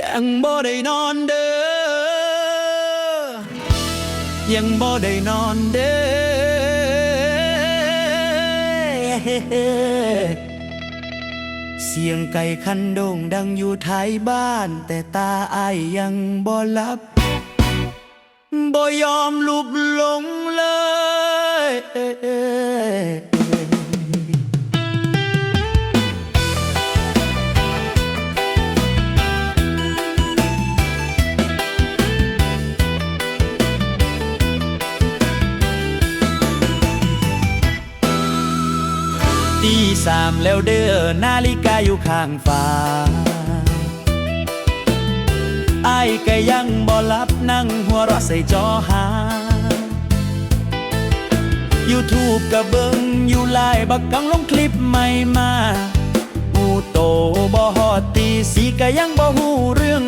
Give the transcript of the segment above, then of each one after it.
ยังบ่ได้นอนเด้อ ยังบ่ได้นอนเด้อ เสียงไก่คันโด่งดังอยู่ท้ายบ้าน แต่ตาอายยังบ่หลับ บ่ยอมลุบลงเลย สามแล้วเด้อนาฬิกาอยู่ข้างฟ้าไอ้ก็ยังบ่หลับนั่งหัวเราะใส่จอหา YouTube ก็เบิงอยู่ไลายบักกังลงคลิปใหม่มาอูโตบ่ฮอดตีสีก็ยังบ่ฮู้เรื่อง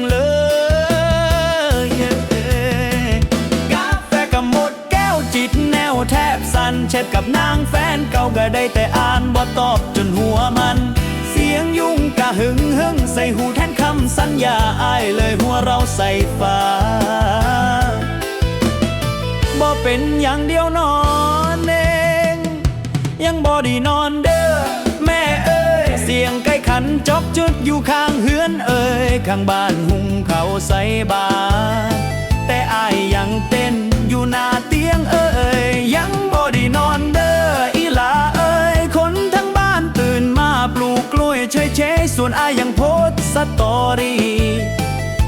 บสั่นเช็ดกับนางแฟนเก่าก็ได้แต่อ่านบ่ตอบจนหัวมัน เสียงยุ่งกะหึงหึงใส่หูแทนคำสัญญาอ้ายเลยหัวเราใส่ฟ้าบ่เป็นอย่างเดียวนอนเองยังบ่ด้นอนเด้อแม่เอ้ยเสียงไก่ขันจอกจุดอยู่ข้างเฮือนเอ้ยข้างบ้านหุงเขาใส่บาแต่อายยังเต้นอยู่น้าเกกล้วยเฉยส่วนอายังโพสสตอรี่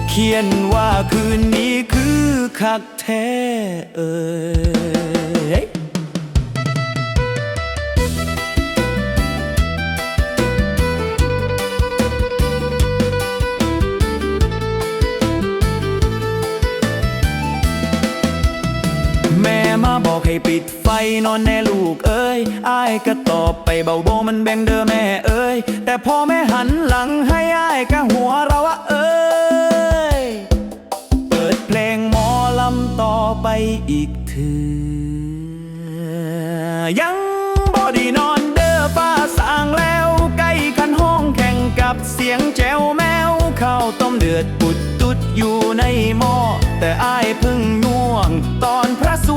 เขียนว่าคืนนี้คือคักแท้เอ่ยแม่มาบอก ให้ปิดไฟนอนแน่ลูกเอ้ยอายก็ตอบไปเบาโบมันแบ่งเด้อแม่เอ้ย แต่พอแม่หันหลังให้อายก็หัวเราะเอ้ย เปิดเพลงหมอลำต่อไปอีกเถือยังบ่ได้นอนเด้อฟ้าสางแล้วใกล้คันห้องแข่งกับเสียงแจวแมวข้าวต้มเดือดปุดตุดอยู่ในหม้อแต่อายพึ่งง่วงตอนพระส